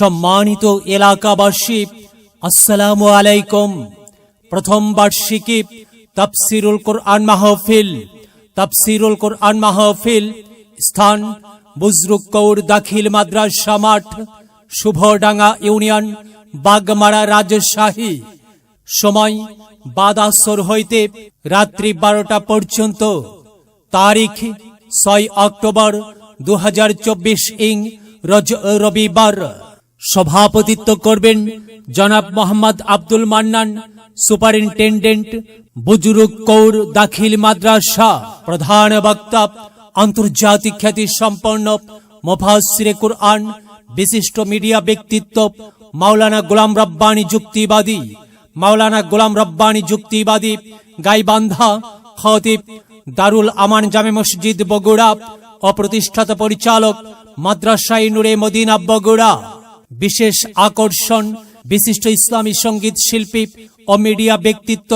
সম্মানিত এলাকাবাসী, আসসালামু আলাইকুম। প্রথম বার্ষিকী তাফসিরুল কোরআন মাহফিল, তাফসিরুল কোরআন মাহফিল, স্থান বুজরুক কৌর দাখিল মাদ্রাসা মাঠ, শুভডাঙ্গা ইউনিয়ন, বাগমারা রাজশাহী। সময় বাদাসর হইতে রাত্রি বারোটা পর্যন্ত। তারিখ ছয় অক্টোবর দু হাজার চব্বিশ ইং রজ, রবিবার। সভাপতিত্ব করবেন জনাব মোহাম্মদ আব্দুল মান্নান, সুপারিনটেন্ডেন্ট বুজুরুক কৌর দাখিল মাদ্রাসা, প্রধান বক্তা, আন্তর্জাতিক খ্যাতি সম্পন্ন মোফাসিরে কুরআন, বিশিষ্ট মিডিয়া ব্যক্তিত্ব, মাওলানা গোলাম রব্বানী যুক্তিবাদী, মাওলানা গোলাম রব্বানী যুক্তিবাদী, গাইবান্ধা, খতিব দারুল আমান জামে মসজিদ বগুড়া, অপ্রতিষ্ঠাতা পরিচালক মাদ্রাসাই নুরে মদিনা বগুড়া। বিশেষ আকর্ষণ, বিশিষ্ট ইসলামী সংগীত শিল্পী ও মিডিয়া ব্যক্তিত্ব,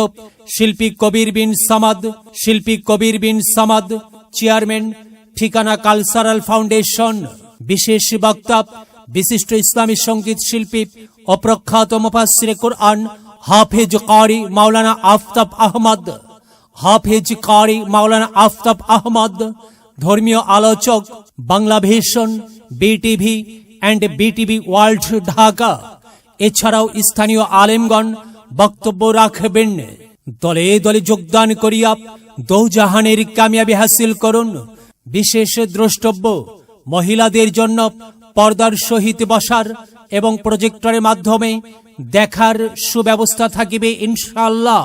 শিল্পী কবির বিন সামাদ, শিল্পী Kabir Bin Samad, chairman Thikana cultural foundation, বিশেষ বক্তা, বিশিষ্ট ইসলামী সংগীত শিল্পী ও প্রখ্যাত মুফাসসিরে কোরআন হাফেজ কারি মাওলানা আফতাব আহমদ, হাফেজ কারি মাওলানা আফতাব আহমদ, ধর্মীয় আলোচক, Bangla vision, BTV and BTV world Dhaka এছাড়াও স্থানীয় আলেমগণ বক্তব্য রাখবেন। দলে দলে যোগদান করিয়া দৌজাহানের কামিয়াবি হাসিল করুন। বিশেষ দ্রষ্টব্য, মহিলাদের জন্য পর্দার সহিত বসার এবং প্রজেক্টরের মাধ্যমে দেখার সুব্যবস্থা থাকিবে ইনশাআল্লাহ।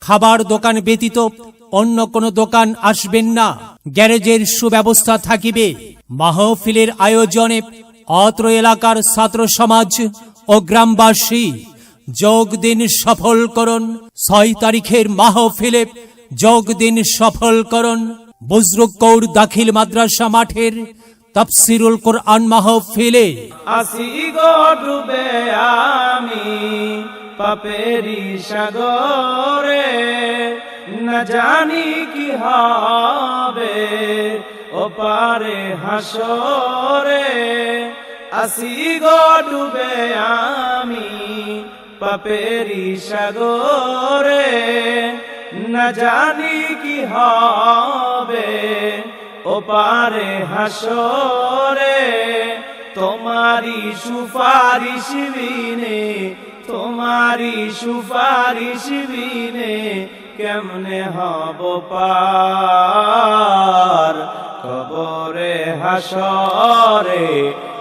খাবার দোকান ব্যতীত অন্য কোনো দোকান আসবেন না। গ্যারেজের সুব্যবস্থা থাকিবে। মাহফিলের আয়োজনে অত্র এলাকার ছাত্র সমাজ ও গ্রামবাসী, যোগ দিন সফল করুন। ছয় তারিখের মাহফিলে যোগ দিন সফল বুজরুক কৌর দাখিল মাদ্রাসা মাঠের তাফসিরুল কোরআন মাহফিলে। আসি গো আমি পাপেরি সাগরে, না জানি কি হবে ও পারে হাসরে। আসি গো ডুবে আমি পাপেরি সাগরে। না জানি কি হবে ও পারে হাসরে। তোমারি সুপারিশ বিনে তোমারি সুপারিশ বিনে কেমনে হব পার? কবরে হাসরে